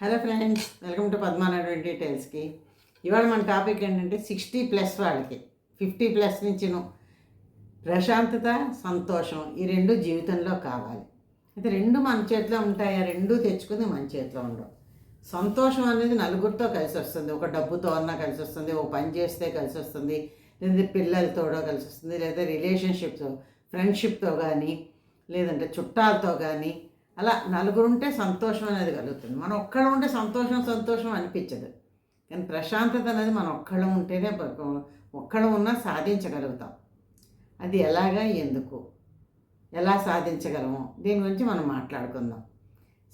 Hello friends welcome to Padma Naidu డీటెయిల్స్కి ఇవాళ మన topic ఏంటంటే సిక్స్టీ ప్లస్ వాళ్ళకి. ఫిఫ్టీ ప్లస్ నుంచి ప్రశాంతత సంతోషం ఈ రెండు జీవితంలో కావాలి. అయితే రెండు మన చేతిలో ఉంటాయి ఆ రెండు తెచ్చుకుని మన చేతిలో ఉండవు. సంతోషం అనేది నలుగురితో కలిసి వస్తుంది. ఒక డబ్బుతో అన్నా కలిసి వస్తుంది ఒక పని చేస్తే కలిసి వస్తుంది లేదా పిల్లలతోడో కలిసి వస్తుంది లేదా రిలేషన్షిప్తో ఫ్రెండ్షిప్తో కానీ లేదంటే చుట్టాలతో కానీ అలా నలుగురు ఉంటే సంతోషం అనేది కలుగుతుంది. మనం ఒక్కడు ఉంటే సంతోషం సంతోషం అనిపించదు. కానీ ప్రశాంతత అనేది మనం ఒక్కడం ఉంటేనే ఒక్కడం ఉన్నా సాధించగలుగుతాం. అది ఎలాగా ఎందుకు ఎలా సాధించగలము దీని గురించి మనం మాట్లాడుకుందాం.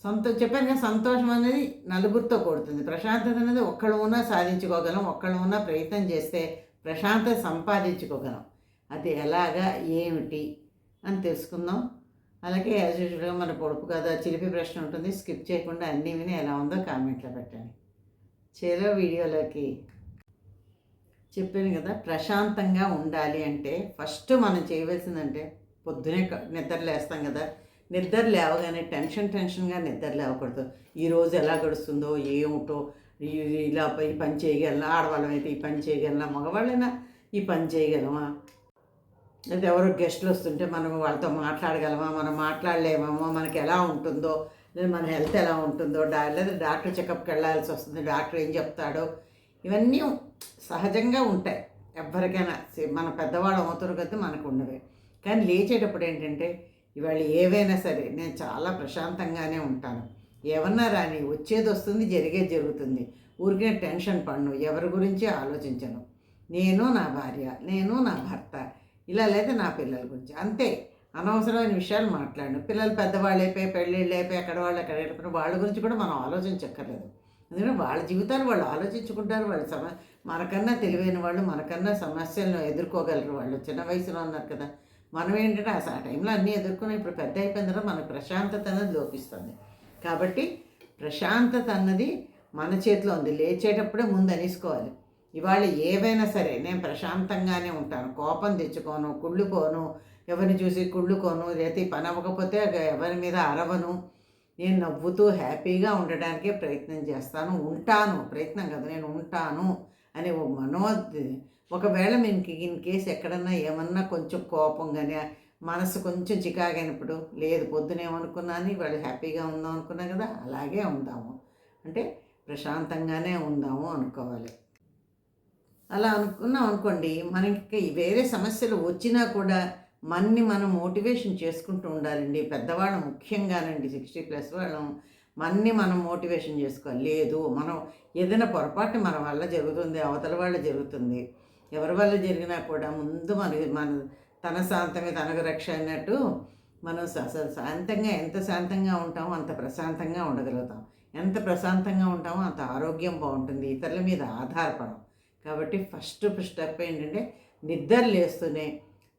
సంతో చెప్పాను కదా సంతోషం అనేది నలుగురితో కూడుతుంది. ప్రశాంతత అనేది ఒక్కడు ఉన్నా సాధించుకోగలం ఒక్కడు ఉన్నా ప్రయత్నం చేస్తే ప్రశాంతత సంపాదించుకోగలం. అది ఎలాగా ఏమిటి అని తెలుసుకుందాం. అలాగే యాజ్ యూజువల్గా మన పొడుపు కదా చిలిపి ప్రశ్న ఉంటుంది. స్కిప్ చేయకుండా అన్నీ విని ఎలా ఉందో కామెంట్లో పెట్టండి. చేరో వీడియోలోకి. చెప్పాను కదా ప్రశాంతంగా ఉండాలి అంటే ఫస్ట్ మనం చేయవలసిందంటే పొద్దునే నిద్ర లేస్తాం కదా. నిద్ర లేవగానే టెన్షన్ టెన్షన్గా నిద్ర లేవకూడదు. ఈరోజు ఎలా గడుస్తుందో ఏమిటో ఇలా ఈ పని చేయగలనా ఆడవాళ్ళం అయితే ఈ పని చేయగలనా మగవాళ్ళైనా ఈ పని చేయగలమా? లేదా ఎవరో గెస్ట్లు వస్తుంటే మనం వాళ్ళతో మాట్లాడగలమా? మనం మాట్లాడలేమో మనకి ఎలా ఉంటుందో? లేదా మన హెల్త్ ఎలా ఉంటుందో? డా లేదా డాక్టర్ చెకప్కి వెళ్ళాల్సి వస్తుంది డాక్టర్ ఏం చెప్తాడో? ఇవన్నీ సహజంగా ఉంటాయి. ఎవరికైనా మన పెద్దవాళ్ళు అవుతారు కదా మనకు ఉండవే. కానీ లేచేటప్పుడు ఏంటంటే ఇవాళ ఏవైనా సరే నేను చాలా ప్రశాంతంగానే ఉంటాను. ఏమన్నా రాని వచ్చేది వస్తుంది జరిగేది జరుగుతుంది. ఊరికే టెన్షన్ పడను ఎవరి గురించి ఆలోచించను. నేను నా భార్య నేను నా భర్త ఇలా లేదా నా పిల్లల గురించి. అంతే. అనవసరమైన విషయాలు మాట్లాడను. పిల్లలు పెద్దవాళ్ళు అయిపోయి పెళ్ళిళ్ళు అయిపోయి ఎక్కడ వాళ్ళు ఎక్కడ వెళ్ళిపోయిన వాళ్ళ గురించి కూడా మనం ఆలోచించక్కర్లేదు. ఎందుకంటే వాళ్ళ జీవితాలు వాళ్ళు ఆలోచించుకుంటారు. వాళ్ళు సమ మనకన్నా తెలివైన వాళ్ళు మనకన్నా సమస్యలను ఎదుర్కోగలరు వాళ్ళు. చిన్న వయసులో ఉన్నారు కదా. మనం ఏంటంటే అసలు ఆ టైంలో అన్నీ ఎదుర్కొని ఇప్పుడు పెద్ద అయిపోయిన తర్వాత మనకు ప్రశాంతత అనేది లోపిస్తుంది. కాబట్టి ప్రశాంతత అన్నది మన చేతిలో ఉంది. లేచేటప్పుడే ముందు అనేసుకోవాలి. ఇవాళ ఏవైనా సరే నేను ప్రశాంతంగానే ఉంటాను. కోపం తెచ్చుకోను కుళ్ళుకోను ఎవరిని చూసి కుళ్ళుకోను లేకపోతే పని అవ్వకపోతే ఎవరి మీద అరవను. నేను నవ్వుతూ హ్యాపీగా ఉండడానికే ప్రయత్నం చేస్తాను. ఉంటాను ప్రయత్నం కదా నేను ఉంటాను అనే ఓ మనో ఒకవేళ మీకు ఇన్ కేసు ఎక్కడన్నా ఏమన్నా కొంచెం కోపం కానీ మనసు కొంచెం చికాగైనప్పుడు లేదు పొద్దునేమనుకున్నాను వాళ్ళు హ్యాపీగా ఉందాం అనుకున్నా కదా అలాగే ఉందాము. అంటే ప్రశాంతంగానే ఉందాము అనుకోవాలి. అలా అనుకున్నాం అనుకోండి మనకి వేరే సమస్యలు వచ్చినా కూడా మన్ని మనం మోటివేషన్ చేసుకుంటూ ఉండాలండి. పెద్దవాళ్ళం ముఖ్యంగానండి సిక్స్టీ ప్లస్ వాళ్ళం మన్ని మనం మోటివేషన్ చేసుకోవాలి. లేదు మనం ఏదైనా పొరపాటు మన వల్ల జరుగుతుంది అవతల వాళ్ళ జరుగుతుంది. ఎవరి వల్ల జరిగినా కూడా ముందు మన మన తన శాంతమే తనకు రక్ష అన్నట్టు మనం శాంతంగా ఎంత శాంతంగా ఉంటామో అంత ప్రశాంతంగా ఉండగలుగుతాం. ఎంత ప్రశాంతంగా ఉంటామో అంత ఆరోగ్యం బాగుంటుంది. ఇతరుల మీద ఆధారపడం. కాబట్టి ఫస్ట్ స్టెప్ ఏంటంటే నిద్ర లేస్తూనే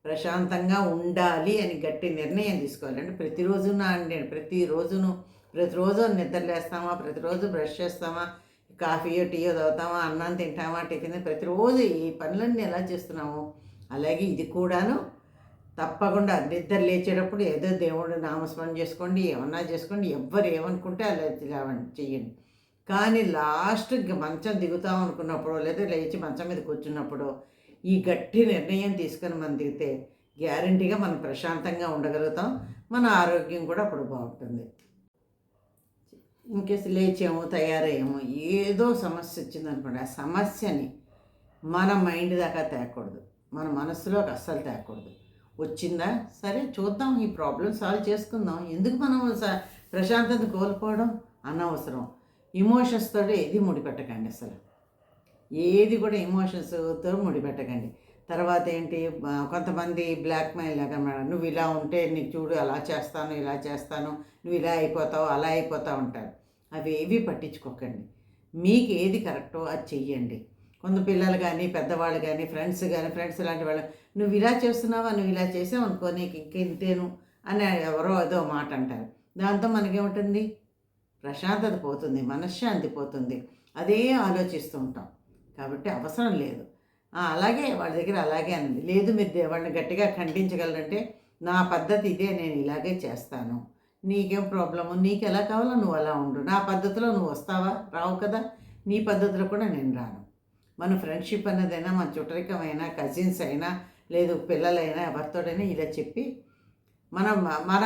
ప్రశాంతంగా ఉండాలి అని గట్టి నిర్ణయం తీసుకోవాలి. అంటే ప్రతిరోజు నా అండి ప్రతిరోజును ప్రతిరోజు నిద్ర లేస్తామా ప్రతిరోజు బ్రష్ చేస్తామా కాఫీయో టీయో తాగుతామా అన్నం తింటామా టిఫిన్ ప్రతిరోజు ఈ పనులన్నీ ఎలా చేస్తున్నాము అలాగే ఇది కూడాను తప్పకుండా నిద్ర లేచేటప్పుడు ఏదో దేవుడు నామస్మరణ చేసుకోండి ఏమన్నా చేసుకోండి ఎవ్వరు ఏమనుకుంటే అలా చేయండి. కానీ లాస్ట్ మంచం దిగుతాం అనుకున్నప్పుడు లేదా లేచి మంచం మీద కూర్చున్నప్పుడు ఈ గట్టి నిర్ణయం తీసుకొని మనం దిగితే గ్యారంటీగా మనం ప్రశాంతంగా ఉండగలుగుతాం. మన ఆరోగ్యం కూడా అప్పుడు బాగుంటుంది. ఇంకేసి లేచాము తయారయ్యాము ఏదో సమస్య వచ్చిందనుకోండి ఆ సమస్యని మన మైండ్ దాకా తేకూడదు. మన మనసులోకి అస్సలు తేకూడదు. వచ్చిందా సరే చూద్దాం ఈ ప్రాబ్లం సాల్వ్ చేసుకుందాం. ఎందుకు మనం ప్రశాంతత కోల్పోవడం? అనవసరం. ఇమోషన్స్ ఏది ముడిపెట్టకండి అసలు. ఏది కూడా ఇమోషన్స్తో ముడిపెట్టకండి. తర్వాత ఏంటి కొంతమంది బ్లాక్మెయిల్ లాగా మేడం నువ్వు ఇలా ఉంటే నీకు చూడు అలా చేస్తాను ఇలా చేస్తాను నువ్వు ఇలా అయిపోతావు అలా అయిపోతావు ఉంటారు అవి ఏవి పట్టించుకోకండి. మీకు ఏది కరెక్టో అది చెయ్యండి. కొంత పిల్లలు కానీ పెద్దవాళ్ళు కానీ ఫ్రెండ్స్ కానీ ఫ్రెండ్స్ లాంటి వాళ్ళు నువ్వు ఇలా చేస్తున్నావా? నువ్వు ఇలా చేసావు అనుకో నీకు ఇంక ఇంతేను అని ఎవరో ఏదో మాట అంటారు. దాంతో మనకేముంటుంది? ప్రశాంతత పోతుంది మనశ్శాంతి పోతుంది. అదే ఆలోచిస్తూ ఉంటాం. కాబట్టి అవసరం లేదు. అలాగే వాళ్ళ దగ్గర అలాగే అనండి లేదు మీరు దే- వాళ్ళని గట్టిగా ఖండించగలరంటే నా పద్ధతి ఇదే నేను ఇలాగే చేస్తాను. నీకేం ప్రాబ్లము? నీకు ఎలా కావాలో నువ్వు అలా ఉండు. నా పద్ధతిలో నువ్వు వస్తావా? రావు కదా. నీ పద్ధతిలో కూడా నేను రాను. మన ఫ్రెండ్షిప్ అన్నదైనా మన చుట్టరికమైనా కజిన్స్ అయినా లేదు పిల్లలైనా ఎవరితోడైనా ఇలా చెప్పి మన మన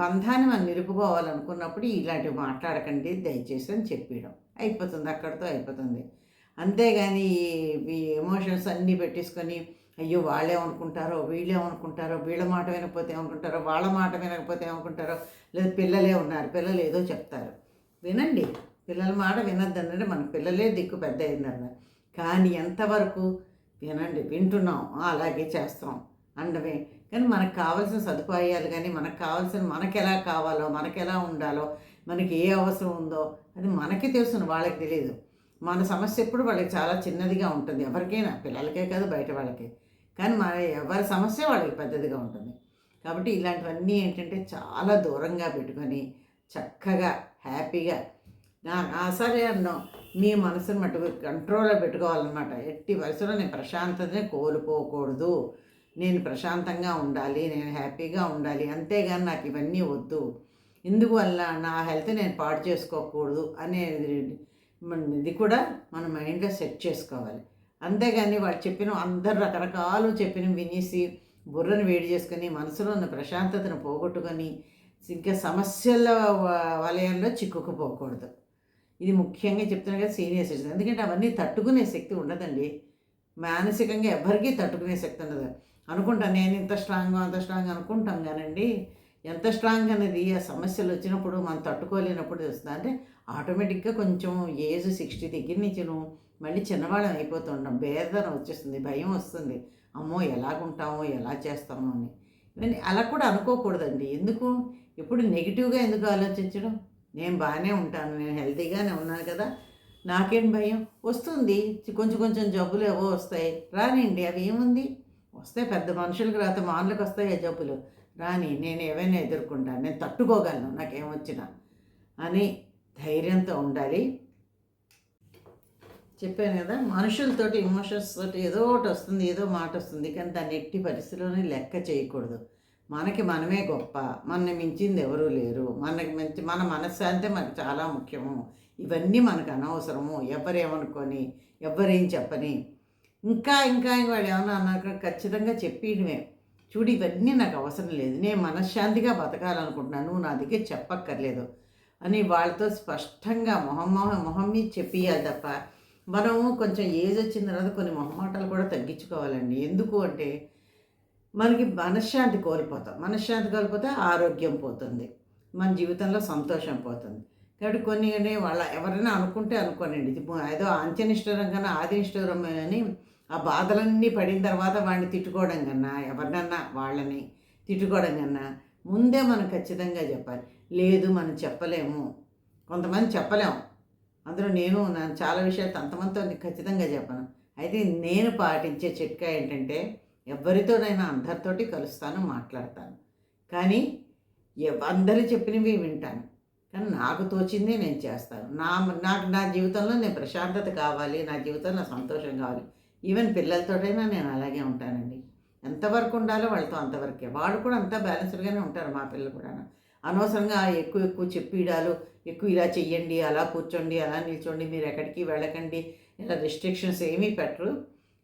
బంధాన్ని మనం నిలుపుకోవాలనుకున్నప్పుడు ఇలాంటివి మాట్లాడకండి దయచేసి అని చెప్పడం అయిపోతుంది అక్కడితో అయిపోతుంది. అంతేగాని ఈ ఎమోషన్స్ అన్నీ పెట్టేసుకొని అయ్యో వాళ్ళేమనుకుంటారో వీళ్ళేమనుకుంటారో వీళ్ళ మాట వినకపోతే ఏమనుకుంటారో వాళ్ళ మాట వినకపోతే ఏమనుకుంటారో లేదు పిల్లలే ఉన్నారు పిల్లలు ఏదో చెప్తారు. వినండి పిల్లల మాట వినొద్దంటే మన పిల్లలే దిక్కు పెద్ద అయిందన్నారు కానీ ఎంతవరకు వినండి వింటున్నాం అలాగే చేస్తాం. అండమే. కానీ మనకు కావాల్సిన సదుపాయాలు కానీ మనకు కావాల్సిన మనకు ఎలా కావాలో మనకు ఎలా ఉండాలో మనకి ఏ అవసరం ఉందో అది మనకి తెలుసును వాళ్ళకి తెలియదు. మన సమస్య ఎప్పుడు వాళ్ళకి చాలా చిన్నదిగా ఉంటుంది. ఎవరికైనా పిల్లలకే కాదు బయట వాళ్ళకి. కానీ మన ఎవరి సమస్య వాళ్ళకి పెద్దదిగా ఉంటుంది. కాబట్టి ఇలాంటివన్నీ ఏంటంటే చాలా దూరంగా పెట్టుకొని చక్కగా హ్యాపీగా నా సరే అన్నో మీ మనసుని మటుకు కంట్రోల్లో పెట్టుకోవాలన్నమాట. ఎట్టి వయసులో నేను ప్రశాంతతని కోల్పోకూడదు. నేను ప్రశాంతంగా ఉండాలి నేను హ్యాపీగా ఉండాలి అంతేగాని నాకు ఇవన్నీ వద్దు. ఇందువల్ల నా హెల్త్ నేను పాడు చేసుకోకూడదు అనేది ఇది కూడా మన మైండ్లో సెట్ చేసుకోవాలి. అంతేగాని వాళ్ళు చెప్పిన అందరు రకరకాలు చెప్పిన వినేసి బుర్రను వేడి చేసుకొని మనసులో ఉన్న ప్రశాంతతను పోగొట్టుకొని ఇంకా సమస్యల వలయంలో చిక్కుకుపోకూడదు. ఇది ముఖ్యంగా చెప్తున్నా కదా సీనియర్ సిటిజన్. ఎందుకంటే అవన్నీ తట్టుకునే శక్తి ఉండదండి. మానసికంగా ఎవరికీ తట్టుకునే శక్తి ఉండదు. అనుకుంటాను నేను ఇంత స్ట్రాంగ్ అంత స్ట్రాంగ్ అనుకుంటాం కానండి. ఎంత స్ట్రాంగ్ అనేది ఆ సమస్యలు వచ్చినప్పుడు మనం తట్టుకోలేనప్పుడు తెలుస్తుంది. అంటే ఆటోమేటిక్గా కొంచెం ఏజ్ సిక్స్టీ దగ్గర నుంచి నువ్వు మళ్ళీ చిన్నవాళ్ళం అయిపోతుంటాం భేదన వచ్చేస్తుంది భయం వస్తుంది. అమ్మో ఎలాగుంటామో ఎలా చేస్తామో అని. ఇవన్నీ అలా కూడా అనుకోకూడదండి. ఎందుకు? ఎప్పుడు నెగిటివ్గా ఎందుకు ఆలోచించడం? నేను బాగానే ఉంటాను నేను హెల్తీగానే ఉన్నాను కదా. నాకేం భయం? వస్తుంది. కొంచెం కొంచెం జబ్బులు ఏవో వస్తాయి. రానండి అవి ఏముంది? వస్తే పెద్ద మనుషులకు రాత మానులకు వస్తాయి ఆ జబ్బులు. రాని నేను ఏవైనా ఎదుర్కొంటాను నేను తట్టుకోగలను నాకేమొచ్చినా అని ధైర్యంతో ఉండాలి. చెప్పాను కదా మనుషులతోటి ఇమోషన్స్ తోటి ఏదో ఒకటి వస్తుంది ఏదో మాట వస్తుంది కానీ దాన్ని ఎట్టి పరిస్థితిలోనే లెక్క చేయకూడదు. మనకి మనమే గొప్ప మనని మించింది ఎవరూ లేరు. మనకి మంచి మన మనశ్శాంతి మనకు చాలా ముఖ్యము. ఇవన్నీ మనకు అనవసరము. ఎవరేమనుకొని ఎవరేం చెప్పని ఇంకా ఇంకా వాళ్ళు ఏమన్నా అన్నారు ఖచ్చితంగా చెప్పినవే. చూడు ఇవన్నీ నాకు అవసరం లేదు. నేను మనశ్శాంతిగా బతకాలనుకుంటున్నాను నా దగ్గర చెప్పక్కర్లేదు అని వాళ్ళతో స్పష్టంగా మొహం మొహం మొహం మీద చెప్పియాలి తప్ప మనము కొంచెం ఏజ్ వచ్చిన తర్వాత కొన్ని మొహమాటాలు కూడా తగ్గించుకోవాలండి. ఎందుకు అంటే మనకి మనశ్శాంతి కోల్పోతాం. మనశ్శాంతి కోల్పోతే ఆరోగ్యం పోతుంది. మన జీవితంలో సంతోషం పోతుంది. కాబట్టి కొన్ని వాళ్ళ ఎవరైనా అనుకుంటే అనుకోనండి. ఏదో అంచనిష్టరం కన్నా ఆదినిష్టరం అని ఆ బాధలన్నీ పడిన తర్వాత వాడిని తిట్టుకోవడం కన్నా ఎవరినన్నా వాళ్ళని తిట్టుకోవడం కన్నా ముందే మనం ఖచ్చితంగా చెప్పాలి. లేదు మనం చెప్పలేము. కొంతమంది చెప్పలేము అందులో నేను చాలా విషయాలు అంతమందితో ఖచ్చితంగా చెప్పను. అయితే నేను పాటించే చిట్కా ఏంటంటే ఎవరితోనైనా అందరితోటి కలుస్తాను మాట్లాడతాను. కానీ అందరూ చెప్పినవి వింటాను. కానీ నాకు తోచిందే నేను చేస్తాను. నా నాకు నా జీవితంలో నేను ప్రశాంతత కావాలి నా జీవితంలో సంతోషం కావాలి. ఈవెన్ పిల్లలతోటైనా నేను అలాగే ఉంటానండి. ఎంతవరకు ఉండాలో వాళ్ళతో అంతవరకే. వాళ్ళు కూడా అంతా బ్యాలెన్స్డ్గానే ఉంటారు మా పిల్లలు కూడా అనవసరంగా ఎక్కువ ఎక్కువ చెప్పిడాలు ఎక్కువ ఇలా చెయ్యండి అలా కూర్చోండి అలా నిల్చోండి మీరు ఎక్కడికి వెళ్ళకండి ఇలా రిస్ట్రిక్షన్స్ ఏమీ పెట్టరు.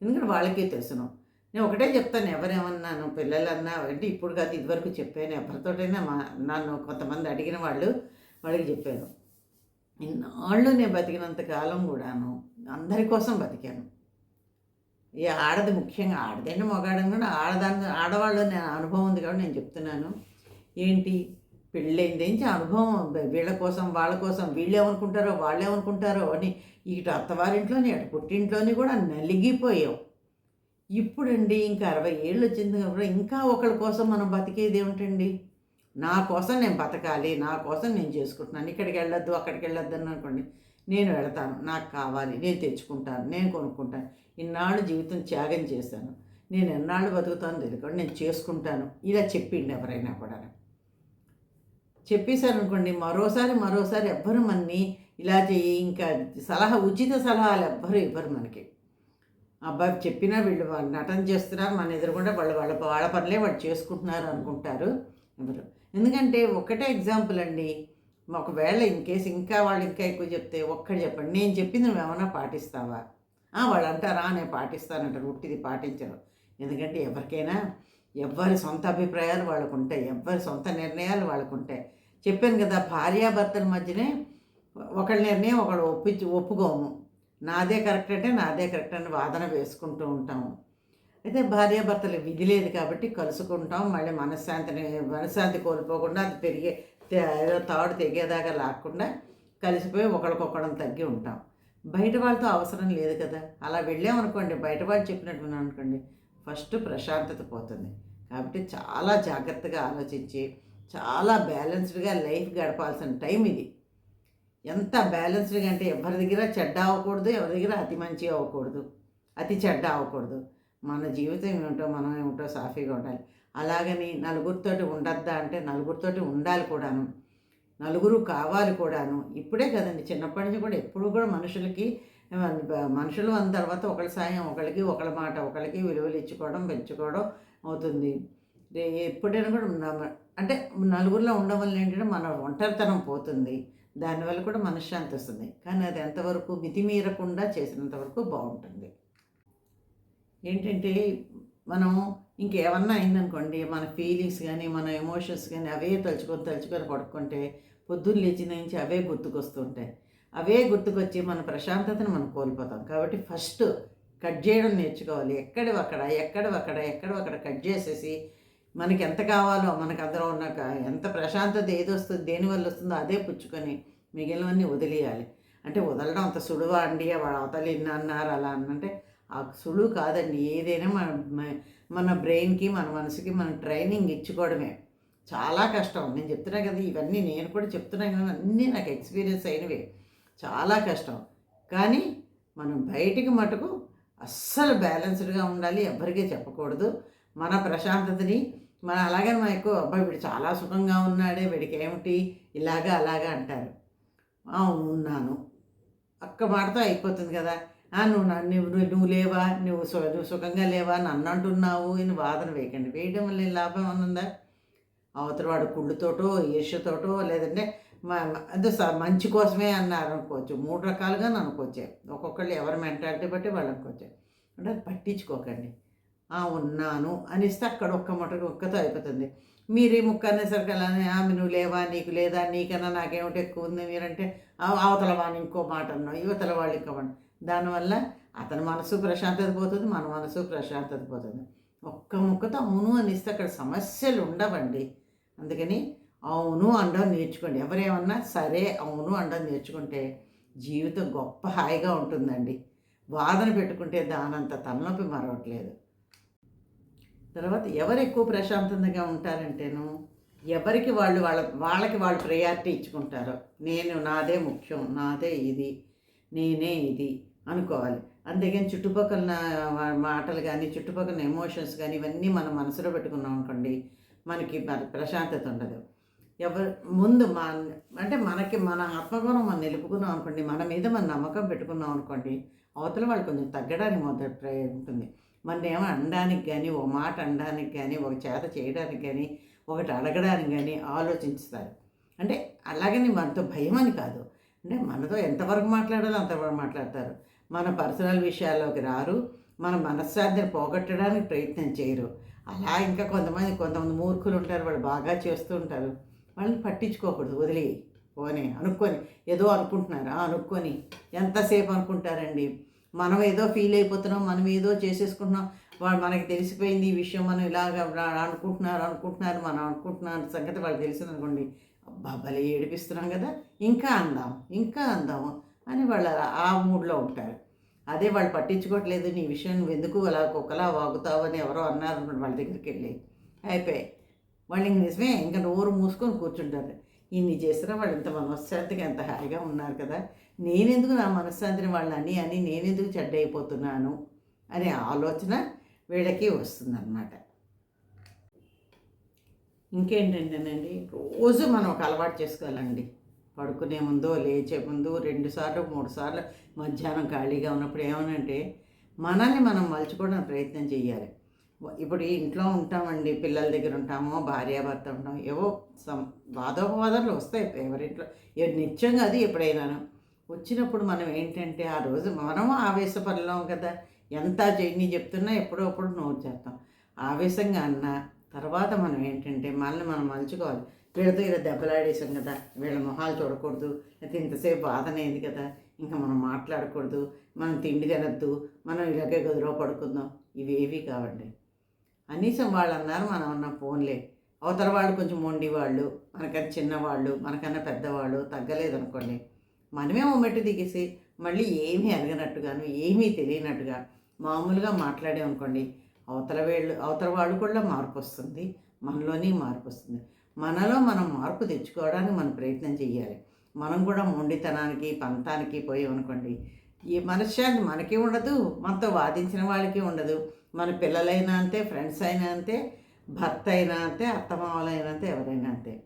ఎందుకంటే వాళ్ళకే తెలుసును. నేను ఒకటే చెప్తాను ఎవరేమన్నాను పిల్లలన్నా అంటే ఇప్పుడు కాదు ఇదివరకు చెప్పాను ఎవరితోటైనా మా నన్ను కొంతమంది అడిగిన వాళ్ళు వాళ్ళకి చెప్పాను. ఇన్నాళ్ళు నేను బతికినంత కాలం కూడాను అందరి కోసం బతికాను. ఈ ఆడది ముఖ్యంగా ఆడదండి మొగాడని కూడా ఆడదాని ఆడవాళ్ళు నేను అనుభవం ఉంది కాబట్టి నేను చెప్తున్నాను. ఏంటి? పెళ్ళైంది అనుభవం వీళ్ళ కోసం వాళ్ళ కోసం వీళ్ళు ఏమనుకుంటారో అని ఇటు అత్తవారింట్లోని అటు పుట్టింట్లోని కూడా నలిగిపోయాం. ఇప్పుడండి ఇంకా అరవై ఏళ్ళు వచ్చింది కాబట్టి ఇంకా ఒకళ్ళ కోసం మనం బతికేది ఏమిటండి? నా కోసం నేను బతకాలి నా కోసం నేను చేసుకుంటున్నాను ఇక్కడికి వెళ్ళొద్దు అక్కడికి వెళ్ళొద్దు అని అనుకోండి నేను వెళతాను నాకు కావాలి నేను తెచ్చుకుంటాను నేను కొనుక్కుంటాను ఇన్నాళ్ళు జీవితం త్యాగం చేశాను నేను ఎన్నాళ్ళు బతుకుతాను తెలియకుండా నేను చేసుకుంటాను ఇలా చెప్పిండి ఎవరైనా కూడా. చెప్పేశారు అనుకోండి మరోసారి మరోసారి ఎవ్వరు మనని ఇలా చెయ్యి ఇంకా సలహా ఉచిత సలహాలు ఎవ్వరు ఇవ్వరు మనకి. అబ్బాయి చెప్పినా వీళ్ళు వాళ్ళు నటన చేస్తున్నారు మన ఎదురుకుండా వాళ్ళు వాళ్ళ వాళ్ళ పనులే వాళ్ళు చేసుకుంటున్నారు అనుకుంటారు ఎవరు. ఎందుకంటే ఒకటే ఎగ్జాంపుల్ అండి. ఒకవేళ ఇన్ కేసు ఇంకా వాళ్ళు ఇంకా ఎక్కువ చెప్తే ఒక్కడు చెప్పండి నేను చెప్పింది నువ్వు ఏమైనా పాటిస్తావా? వాళ్ళు అంటారా నేను పాటిస్తానంటారు ఉట్టిది పాటించరు ఎందుకంటే ఎవరికైనా ఎవరి సొంత అభిప్రాయాలు వాళ్ళకు ఉంటాయి ఎవరి సొంత నిర్ణయాలు వాళ్ళకు ఉంటాయి చెప్పాను కదా భార్యాభర్తల మధ్యనే ఒకళ్ళ నిర్ణయం ఒకళ్ళు ఒప్పించి ఒప్పుకోము. నాదే కరెక్ట్ అంటే నాదే కరెక్ట్ అని వాదన వేసుకుంటూ ఉంటాము. అయితే భార్యాభర్తలు విధి లేదు కాబట్టి కలుసుకుంటాం మళ్ళీ మనశ్శాంతిని మనశ్శాంతి కోల్పోకుండా అది పెరిగే ఏదో తాడు తెగేదాకా లాక్కుండా కలిసిపోయి ఒకరికొకడం తగ్గి ఉంటాం. బయట వాళ్ళతో అవసరం లేదు కదా. అలా వెళ్ళామనుకోండి బయట వాళ్ళు చెప్పినట్టు అనుకోండి ఫస్ట్ ప్రశాంతత పోతుంది. కాబట్టి చాలా జాగ్రత్తగా ఆలోచించి చాలా బ్యాలెన్స్డ్గా లైఫ్ గడపాల్సిన టైం ఇది. ఎంత బ్యాలెన్స్డ్గా అంటే ఎవరి దగ్గర చెడ్డ అవ్వకూడదు ఎవరి దగ్గర అతి మంచి అవ్వకూడదు. అతి చెడ్డ అవ్వకూడదు. మన జీవితం ఏమిటో మనం ఏమిటో సాఫీగా ఉండాలి. అలాగని నలుగురితోటి ఉండద్దా అంటే నలుగురితోటి ఉండాలి కూడాను. నలుగురు కావాలి కూడాను. ఇప్పుడే కదండి చిన్నప్పటి నుంచి కూడా ఎప్పుడు కూడా మనుషులకి మనుషులు అన్న తర్వాత ఒకళ్ళ సాయం ఒకళ్ళకి ఒకళ్ళ మాట ఒకళ్ళకి విలువలు ఇచ్చుకోవడం పెంచుకోవడం అవుతుంది. ఎప్పుడైనా కూడా ఉన్న- అంటే నలుగురిలో ఉండడం వల్ల ఏంటంటే మన ఒంటరితనం పోతుంది. దానివల్ల కూడా మనశ్శాంతి వస్తుంది. కానీ అది ఎంతవరకు మితిమీరకుండా చేసినంత వరకు బాగుంటుంది. ఏంటంటే మనం ఇంకేమన్నా అయిందనుకోండి మన ఫీలింగ్స్ కానీ మన ఎమోషన్స్ కానీ అవే తలుచుకొని తలుచుకొని పడుకుంటే పొద్దున్న లేచిన నుంచి అవే గుర్తుకొస్తుంటాయి. అవే గుర్తుకొచ్చి మన ప్రశాంతతను మనం కోల్పోతాం. కాబట్టి ఫస్ట్ కట్ చేయడం నేర్చుకోవాలి. ఎక్కడ అక్కడ ఎక్కడ అక్కడ ఎక్కడ అక్కడ కట్ చేసేసి మనకి ఎంత కావాలో మనకు అందులో ఉన్న ఎంత ప్రశాంతత ఏది వస్తుంది దేనివల్ల వస్తుందో అదే పుచ్చుకొని మిగిలినవన్నీ వదిలేయాలి. అంటే వదలడం అంత సుడువా అండి వాడు అవతల ఇన్న అన్నారు అలా అన్నంటే ఆ సులువు కాదండి. ఏదైనా మన మన బ్రెయిన్కి మన మనసుకి మనం ట్రైనింగ్ ఇచ్చుకోవడమే. చాలా కష్టం. నేను చెప్తున్నా కదా ఇవన్నీ నేను కూడా చెప్తున్నా కదా అన్నీ నాకు ఎక్స్పీరియన్స్ అయినవే. చాలా కష్టం. కానీ మనం బయటికి మటుకు అస్సలు బ్యాలెన్స్డ్గా ఉండాలి ఎవరికీ చెప్పకూడదు. మన ప్రశాంతతని మన అలాగే మా ఎక్కువ అబ్బాయి వీడు చాలా సుఖంగా ఉన్నాడే వీడికి ఏమిటి ఇలాగా అలాగా అంటారు. ఉన్నాను. ఒక్క మాటతో అయిపోతుంది కదా. నువ్వు నన్ను నువ్వు నువ్వు- నువ్వు లేవా? నువ్వు సు- నువ్వు సుఖంగా లేవా? నన్ను అంటున్నావు అని వాదన వేయకండి. వేయడం వల్ల లాభం ఉందా? అవతల వాడు కుళ్ళుతోటో ఈర్ష్యతోటో లేదంటే అదే స- మంచి కోసమే అన్నారు అనుకోవచ్చు. మూడు రకాలుగా అనుకోవచ్చు. ఒక్కొక్కళ్ళు ఎవరి మెంటాలిటీ బట్టి వాళ్ళు అనుకోవచ్చు. అంటే అది పట్టించుకోకండి. "ఆ, ఉన్నాను అనిస్తే అక్కడ ఒక్క ముట్టకు ఒక్కతో అయిపోతుంది. మీరు ఈ ముక్క అనేసరికి అలానే ఆమె నువ్వు లేవా? నీకు లేదా? నీకన్నా నాకేమిటి ఎక్కువ ఉంది? మీరంటే అవతల వాడిని ఇంకో మాట అన్నావు యువతల వాళ్ళు ఇంకో మాట. దానివల్ల అతని మనసు ప్రశాంతత పోతుంది మన మనసు ప్రశాంతత పోతుంది. ఒక్క ముక్కతో అవును అనిస్తే అక్కడ సమస్యలు ఉండవండి. అందుకని అవును అనడం నేర్చుకోండి. ఎవరేమన్నా సరే అవును అనడం నేర్చుకుంటే జీవితం గొప్ప హాయిగా ఉంటుందండి. వాదన పెట్టుకుంటే దానంత తలనొప్పి మరవట్లేదు. తర్వాత ఎవరు ఎక్కువ ప్రశాంతంగా ఉంటారంటేను ఎవరికి వాళ్ళు వాళ్ళ వాళ్ళకి వాళ్ళు ప్రయారిటీ ఇచ్చుకుంటారో. నేను నాదే ముఖ్యం నాదే ఇది నేనే ఇది. అనుకోవాలి. అంతేగాని చుట్టుపక్కల మాటలు కానీ చుట్టుపక్కల ఎమోషన్స్ కానీ ఇవన్నీ మనం మనసులో పెట్టుకున్నాం అనుకోండి మనకి ప్రశాంతత ఉండదు. ఎవరు ముందు మా అంటే మనకి మన ఆత్మగుణం మనం నిలుపుకున్నాం అనుకోండి మన మీద మన నమ్మకం పెట్టుకున్నాం అనుకోండి అవతల వాళ్ళు కొంచెం తగ్గడానికి మొదటి ప్రయ- ఉంటుంది. మన ఏమో అనడానికి కానీ ఒక మాట అనడానికి కానీ ఒక చేత చేయడానికి కానీ ఒకటి అడగడానికి కానీ ఆలోచిస్తారు అంటే అలాగని మనతో భయం అని కాదు. అంటే మనతో ఎంతవరకు మాట్లాడాలో అంతవరకు మాట్లాడతారు. మన పర్సనల్ విషయాల్లోకి రారు మన మనశ్శాంతిని పోగొట్టడానికి ప్రయత్నం చేయరు. అలా ఇంకా కొంతమంది కొంతమంది మూర్ఖులు ఉంటారు వాళ్ళు బాగా చేస్తూ ఉంటారు. వాళ్ళని పట్టించుకోకూడదు వదిలి పోనే అనుకొని ఏదో అనుకుంటున్నారు అనుకొని ఎంతసేపు అనుకుంటారండి? మనం ఏదో ఫీల్ అయిపోతున్నాం మనం ఏదో చేసేసుకుంటున్నాం వాళ్ళు మనకి తెలిసిపోయింది ఈ విషయం మనం ఇలాగ రా- అనుకుంటున్నారు అనుకుంటున్నారు మనం అనుకుంటున్నారు సంగతి వాళ్ళు తెలిసింది అనుకోండి అబ్బా భలే ఏడిపిస్తున్నాం కదా ఇంకా అందాం ఇంకా అందాము అని వాళ్ళు ఆ మూడ్లో ఉంటారు. అదే వాళ్ళు పట్టించుకోవట్లేదు నీ విషయం నువ్వు ఎందుకు అలా కుక్కలా వాగుతావు అని ఎవరో అన్నారు వాళ్ళ దగ్గరికి వెళ్ళి. అయిపోయాయి. వాళ్ళు ఇంక నిజమే ఇంకా నోరు మూసుకొని కూర్చుంటారు. ఇన్ని చేసినా వాళ్ళు ఇంత మనశ్శాంతిగా ఎంత హాయిగా ఉన్నారు కదా. నేనెందుకు నా మనశ్శాంతిని వాళ్ళని అని అని నేనెందుకు చెడ్డ అయిపోతున్నాను అనే ఆలోచన వీళ్ళకి వస్తుందన్నమాట. ఇంకేంటంటేనండి రోజు మనం ఒక అలవాటు చేసుకోవాలండి. పడుకునే ముందో లేచే ముందు రెండుసార్లు మూడుసార్లు మధ్యాహ్నం ఖాళీగా ఉన్నప్పుడు ఏమనంటే మనల్ని మనం మలుచుకోవడానికి ప్రయత్నం చేయాలి ఇప్పుడు ఇంట్లో ఉంటామండి పిల్లల దగ్గర ఉంటామో భార్యాభర్త ఉంటాం ఏవో సం వాదోపవాదాలు వస్తాయి ఎవరింట్లో. నిత్యంగా అది ఎప్పుడైనాను. వచ్చినప్పుడు మనం ఏంటంటే ఆ రోజు మనం ఆవేశపడలేం కదా. ఎంత చేయని చెప్తున్నా ఎప్పుడప్పుడు నోరు చేస్తాం. ఆవేశంగా అన్న తర్వాత మనం ఏంటంటే మనల్ని మనం మలుచుకోవాలి. వీళ్ళతో ఇలా దెబ్బలాడేసాం కదా వీళ్ళ మొహాలు చూడకూడదు అయితే ఇంతసేపు బాధనేది కదా ఇంకా మనం మాట్లాడకూడదు మనం తిండి తినద్దు మనం ఇలాగే గదిలో పడుకుందాం ఇవేవి కావండి. కనీసం వాళ్ళు అన్నారు మనం అన్న ఫోన్లే. అవతల వాళ్ళు కొంచెం మొండి వాళ్ళు మనకన్నా చిన్నవాళ్ళు మనకన్నా పెద్దవాళ్ళు తగ్గలేదు అనుకోండి మనమే ఓ మెట్టు దిగేసి మళ్ళీ ఏమీ అడగనట్టుగాను ఏమీ తెలియనట్టుగా మామూలుగా మాట్లాడే అనుకోండి అవతల వేళ్ళు అవతల వాళ్ళు కూడా మార్పు వస్తుంది మనలోనే మార్పు వస్తుంది. మనలో మనం మార్పు తెచ్చుకోవడానికి మనం ప్రయత్నం చేయాలి మనం కూడా మొండితనానికి పంతానికి పోయామనుకోండి ఈ మనశ్శాంతి మనకి ఉండదు మనతో వాదించిన వాళ్ళకి ఉండదు. మన పిల్లలైనా అంతే ఫ్రెండ్స్ అయినా అంతే భర్త అయినా అంతే అత్తమామలైనా అంతే ఎవరైనా అంతే.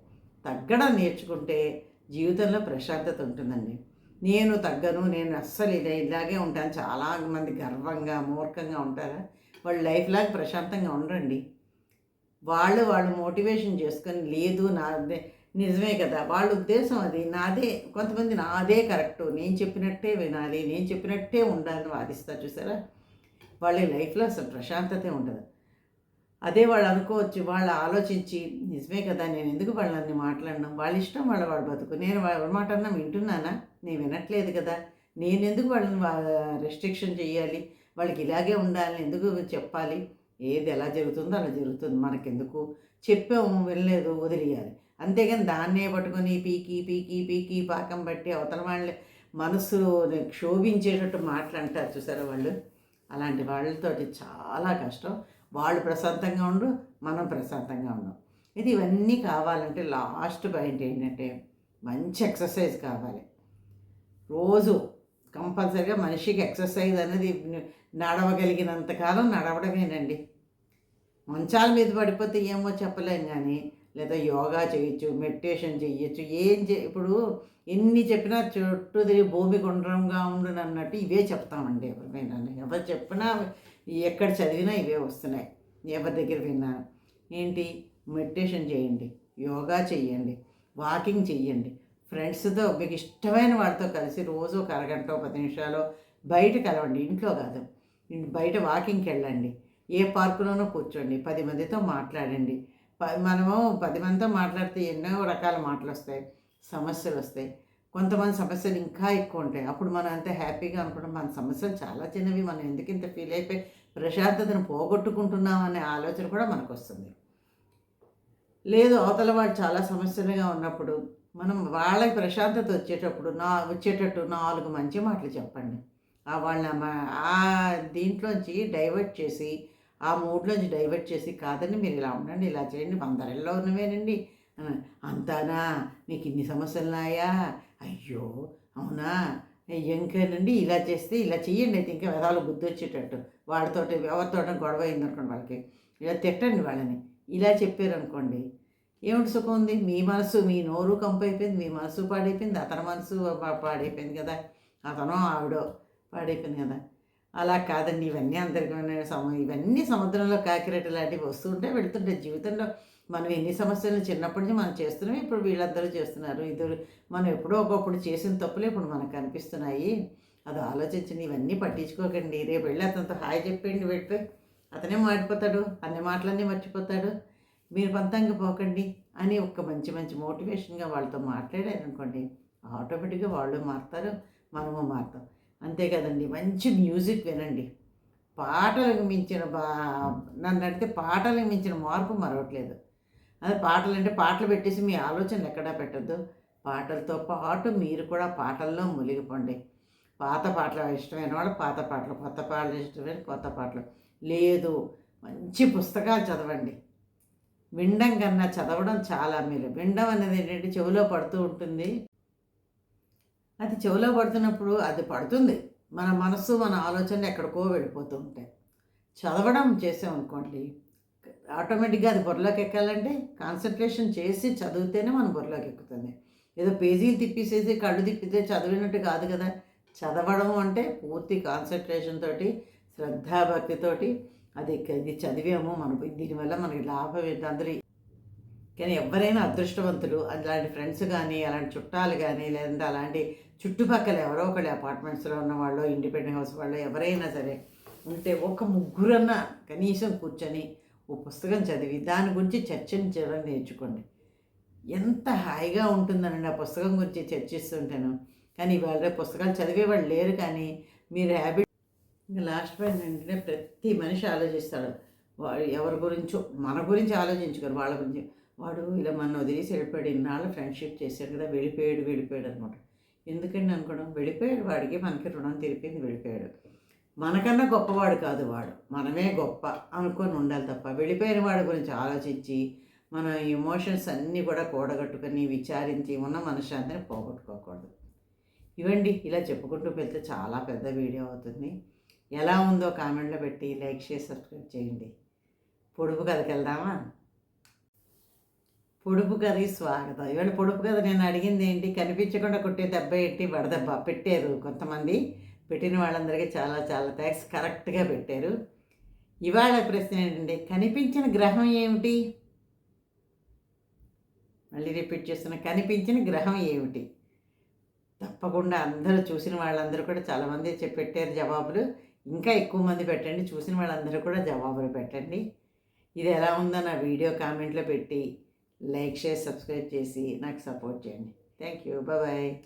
తగ్గడం నేర్చుకుంటే జీవితంలో ప్రశాంతత ఉంటుందండి. నేను తగ్గను నేను అస్సలు ఇదే ఇలాగే ఉంటాను. చాలా మంది గర్వంగా మూర్ఖంగా ఉంటారా? వాళ్ళు లైఫ్ లాగా ప్రశాంతంగా ఉండరండి. వాళ్ళు వాళ్ళు మోటివేషన్ చేసుకొని లేదు నాదే నిజమే కదా. వాళ్ళ ఉద్దేశం అది. నాదే కొంతమంది నాదే కరెక్టు. నేను చెప్పినట్టే వినాలి నేను చెప్పినట్టే ఉండాలని వాదిస్తారు చూసారా? వాళ్ళ లైఫ్లో అసలు ప్రశాంతతే ఉండదు. అదే వాళ్ళు అనుకోవచ్చు వాళ్ళు ఆలోచించి నిజమే కదా నేను ఎందుకు వాళ్ళని మాట్లాడినా? వాళ్ళ ఇష్టం వాళ్ళ వాళ్ళ బతుకు. నేను వాళ్ళ మాట అన్నా వింటున్నానా? నేను వినట్లేదు కదా. నేను ఎందుకు వాళ్ళని రెస్ట్రిక్షన్ చేయాలి? వాళ్ళకి ఇలాగే ఉండాలని ఎందుకు చెప్పాలి? ఏది ఎలా జరుగుతుందో అలా జరుగుతుంది. మనకెందుకు? చెప్పాము వెళ్ళలేదు వదిలేయాలి. అంతేగాని దాన్నే పట్టుకొని పీకి పీకి పీకి పాకం పట్టి అవతల వాళ్ళ మనస్సు క్షోభించేటట్టు మాటలు అంటారు చూసారా వాళ్ళు? అలాంటి వాళ్ళతోటి చాలా కష్టం. వాళ్ళు ప్రశాంతంగా ఉండు మనం ప్రశాంతంగా ఉండం. ఇది ఇవన్నీ కావాలంటే లాస్ట్ పాయింట్ ఏంటంటే మంచి ఎక్సర్సైజ్ కావాలి. రోజు కంపల్సరిగా మనిషికి ఎక్సర్సైజ్ అనేది నడవగలిగినంత కాలం నడవడమేనండి మంచాల మీద పడిపోతే ఏమో చెప్పలేం కానీ లేదా యోగా చేయొచ్చు మెడిటేషన్ చేయొచ్చు ఏం చే ఇప్పుడు ఎన్ని చెప్పినా చుట్టూ తిరిగి భూమి గుండ్రంగా ఉండును అన్నట్టు ఇవే చెప్తామండి ఎవరికైనా ఎవరు చెప్పినా ఎక్కడ చదివినా ఇవే వస్తున్నాయి. ఎవరి దగ్గర విన్నాను ఏంటి? మెడిటేషన్ చేయండి యోగా చేయండి వాకింగ్ చెయ్యండి ఫ్రెండ్స్తో మీకు ఇష్టమైన వాడితో కలిసి రోజు ఒక అరగంట పది నిమిషాలు బయట కలవండి. ఇంట్లో కాదు. బయట వాకింగ్కి వెళ్ళండి. ఏ పార్కులోనో కూర్చోండి పది మందితో మాట్లాడండి. మనము పది మందితో మాట్లాడితే ఎన్నో రకాల మాటలు వస్తాయి సమస్యలు వస్తాయి కొంతమంది సమస్యలు ఇంకా ఎక్కువ ఉంటాయి అప్పుడు మనం అంత హ్యాపీగా అనుకుంటాం మన సమస్యలు చాలా చిన్నవి మనం ఎందుకు ఇంత ఫీల్ అయిపోయి ప్రశాంతతను పోగొట్టుకుంటున్నాం అనే ఆలోచన కూడా మనకు వస్తుంది లేదు అవతల వాళ్ళు చాలా సమస్యలుగా ఉన్నప్పుడు మనం వాళ్ళకి ప్రశాంతత వచ్చేటప్పుడు నా వచ్చేటట్టు నాలుగు మంచి మాటలు చెప్పండి. వాళ్ళ ఆ దీంట్లోంచి డైవర్ట్ చేసి ఆ మూడ్లోంచి డైవర్ట్ చేసి కాదండి మీరు ఇలా ఉండండి ఇలా చేయండి వందరల్లో ఉన్నవేనండి. అంతానా? మీకు ఇన్ని సమస్యలున్నాయా? అయ్యో అవునా? ఇంకేనండి ఇలా చేస్తే ఇలా చెయ్యండి అయితే ఇంకా విధాలు బుద్ధి వచ్చేటట్టు. వాడితో ఎవరితో గొడవ అయిందనుకోండి వాళ్ళకి. ఇలా తిట్టండి వాళ్ళని. ఇలా చెప్పారనుకోండి ఏమిటి సుఖం ఉంది? మీ మనసు మీ నోరు కంపు అయిపోయింది మీ మనసు పాడైపోయింది అతని మనసు పాడైపోయింది కదా. అతను ఆవిడో పాడైపోయింది కదా. అలా కాదండి ఇవన్నీ అందరికీ సమ ఇవన్నీ సముద్రంలో కాకిరెట్ లాంటివి వస్తుంటే వెళుతుంటే జీవితంలో మనం ఎన్ని సమస్యలు చిన్నప్పటి నుంచి మనం చేస్తున్నాం ఇప్పుడు వీళ్ళందరూ చేస్తున్నారు. ఇద్దరు మనం ఎప్పుడో ఒకప్పుడు చేసిన తప్పులే ఇప్పుడు మనకు కనిపిస్తున్నాయి అది ఆలోచించండి ఇవన్నీ పట్టించుకోకండి. రేపు వెళ్ళి అతనితో హాయ్ చెప్పండి వెళ్ళిపోయి అతనే మాడిపోతాడు అన్ని మాటలన్నీ మర్చిపోతాడు. మీరు పంతంగా పోకండి అని ఒక మంచి మంచి మోటివేషన్గా వాళ్ళతో మాట్లాడారు అనుకోండి ఆటోమేటిక్గా వాళ్ళు మారుతారు మనము మారుతాం. అంతే కదండి. మంచి మ్యూజిక్ వినండి. పాటలకు మించిన బా నన్ను అడిగితే పాటలకు మించిన మార్పు మరవట్లేదు. అదే పాటలు అంటే పాటలు పెట్టేసి మీ ఆలోచనలు ఎక్కడా పెట్టద్దు. పాటలతో పాటు మీరు కూడా పాటల్లో మునిగిపోండి. పాత పాటలు ఇష్టమైన వాళ్ళు పాత పాటలు కొత్త పాటలు ఇష్టమైన కొత్త పాటలు. లేదు మంచి పుస్తకాలు చదవండి. వినడం కన్నా చదవడం చాలా మీరు వినడం అనేది ఏంటంటే చెవిలో పడుతూ ఉంటుంది. అది చెవిలో పడుతున్నప్పుడు అది పడుతుంది. మన మనసు మన ఆలోచనలు ఎక్కడికో వెళ్ళిపోతూ ఉంటాయి. చదవడం చేసామనుకోండి ఆటోమేటిక్గా అది బుర్రలోకి ఎక్కాలంటే కాన్సన్ట్రేషన్ చేసి చదివితేనే మన బుర్రలోకి ఎక్కుతుంది. ఏదో పేజీలు తిప్పేసేసి కళ్ళు తిప్పితే చదివినట్టు కాదు కదా. చదవడం అంటే పూర్తి కాన్సన్ట్రేషన్ తోటి శ్రద్ధాభక్తితోటి అది ఇది చదివాము మన దీనివల్ల మనకి లాభం ఏంటి అందరి కానీ ఎవరైనా అదృష్టవంతులు అలాంటి ఫ్రెండ్స్ కానీ అలాంటి చుట్టాలు కానీ లేదంటే అలాంటి చుట్టుపక్కల ఎవరో ఒకళ్ళు అపార్ట్మెంట్స్లో ఉన్న వాళ్ళు ఇండిపెండెంట్ హౌస్ వాళ్ళు ఎవరైనా సరే ఉంటే ఒక ముగ్గురన్న కనీసం కూర్చొని ఓ పుస్తకం చదివి దాని గురించి చర్చించడం నేర్చుకోండి. ఎంత హాయిగా ఉంటుందనండి ఆ పుస్తకం గురించి చర్చిస్తుంటాను. కానీ ఇవాళ పుస్తకాలు చదివేవాళ్ళు లేరు కానీ మీరు హ్యాబిట్ ఇంకా లాస్ట్ పాయింట్ ఏంటంటే ప్రతి మనిషి ఆలోచిస్తాడు. వాడు ఎవరి గురించో మన గురించి ఆలోచించుకోరు వాళ్ళ గురించి. వాడు ఇలా మన వదిలేసి వెళ్ళిపోయాడు ఇన్నాళ్ళు ఫ్రెండ్షిప్ చేశాడు కదా వెళ్ళిపోయాడు వెళ్ళిపోయాడు అనమాట ఎందుకండి అనుకోవడం? వెళ్ళిపోయాడు వాడికి మనకి రుణం తిరిపింది వెళ్ళిపోయాడు. మనకన్నా గొప్పవాడు కాదు వాడు. మనమే గొప్ప అనుకొని ఉండాలి తప్ప. వెళ్ళిపోయిన వాడి గురించి ఆలోచించి మన ఎమోషన్స్ అన్నీ కూడా కూడగట్టుకొని విచారించి ఉన్న మనశ్శాంతిని పోగొట్టుకోకూడదు. ఇవండి ఇలా చెప్పుకుంటూ వెళ్తే చాలా పెద్ద వీడియో అవుతుంది. ఎలా ఉందో కామెంట్లో పెట్టి లైక్ చేసి సబ్స్క్రైబ్ చేయండి. పొడుపు కథకెళ్దామా పొడుపు కథకి స్వాగతం. ఇవాళ పొడుపు కథ నేను అడిగింది ఏంటి? కనిపించకుండా కొట్టే దెబ్బ ఏంటి? వడదెబ్బ. పెట్టారు కొంతమంది. పెట్టిన వాళ్ళందరికీ చాలా చాలా థ్యాంక్స్. కరెక్ట్గా పెట్టారు. ఇవాళ ప్రశ్న ఏంటంటే కనిపించిన గ్రహం ఏమిటి? మళ్ళీ రిపీట్ చేస్తున్న. కనిపించిన గ్రహం ఏమిటి? తప్పకుండా అందరూ చూసిన వాళ్ళందరూ కూడా చాలామంది చెప్పి పెట్టారు జవాబులు. ఇంకా ఎక్కువ మంది పెట్టండి. చూసిన వాళ్ళందరూ కూడా జవాబులు పెట్టండి. ఇది ఎలా ఉందో నా వీడియో కామెంట్లో పెట్టి లైక్ షేర్ సబ్స్క్రైబ్ చేసి నాకు సపోర్ట్ చేయండి. Thank you. బాయ్